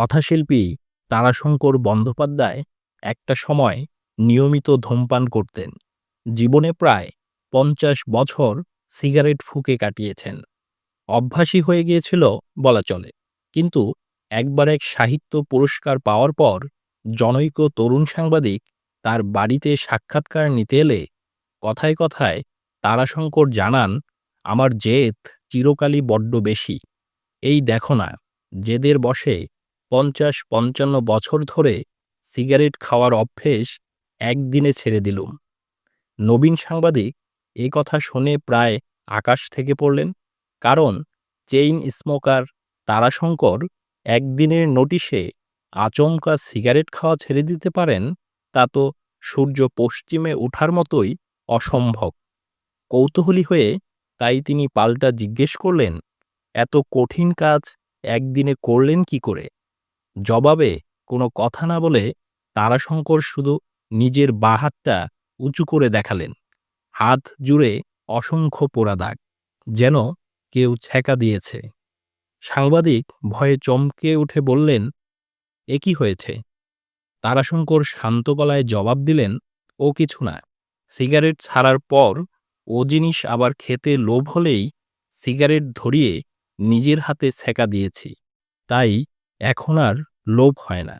কথাশিল্পী তারাশঙ্কর বন্দ্যোপাধ্যায় একটা সময় নিয়মিত ধূমপান করতেন। জীবনে প্রায় পঞ্চাশ বছর সিগারেট ফুঁকে কাটিয়েছেন। অভ্যাসী হয়ে গিয়েছিল বলা চলে। কিন্তু একবার এক সাহিত্য পুরস্কার পাওয়ার পর জনৈক তরুণ সাংবাদিক তার বাড়িতে সাক্ষাৎকার নিতে এলে কথায় কথায় তারাশঙ্কর জানান, আমার জেদ চিরকালই বড্ড বেশি। এই দেখো না, জেদের বসে পঞ্চাশ পঞ্চান্ন বছর ধরে সিগারেট খাওয়ার অভ্যেস একদিনে ছেড়ে দিলুম। নবীন সাংবাদিক এ কথা শুনে প্রায় আকাশ থেকে পড়লেন, কারণ চেইন স্মোকার তারাশঙ্কর একদিনের নোটিশে আচমকা সিগারেট খাওয়া ছেড়ে দিতে পারেন, তা তো সূর্য পশ্চিমে ওঠার মতোই অসম্ভব। কৌতূহলী হয়ে তাই তিনি পাল্টা জিজ্ঞেস করলেন, এত কঠিন কাজ একদিনে করলেন কি করে? জবাবে কোনো কথা না বলে তারাশঙ্কর শুধু নিজের বা হাতটা উঁচু করে দেখালেন, হাত জুড়ে অসংখ্য পোড়া দাগ, যেন কেউ ছ্যাঁকা দিয়েছে। সাংবাদিক ভয়ে চমকে উঠে বললেন, এ কি হয়েছে? তারাশঙ্কর শান্ত গলায় জবাব দিলেন, ও কিছু না, সিগারেট ছাড়ার পর ও জিনিস আবার খেতে লোভ হলেই সিগারেট ধরিয়ে নিজের হাতে ছ্যাঁকা দিয়েছি, তাই এখন আর লোভ হয় না।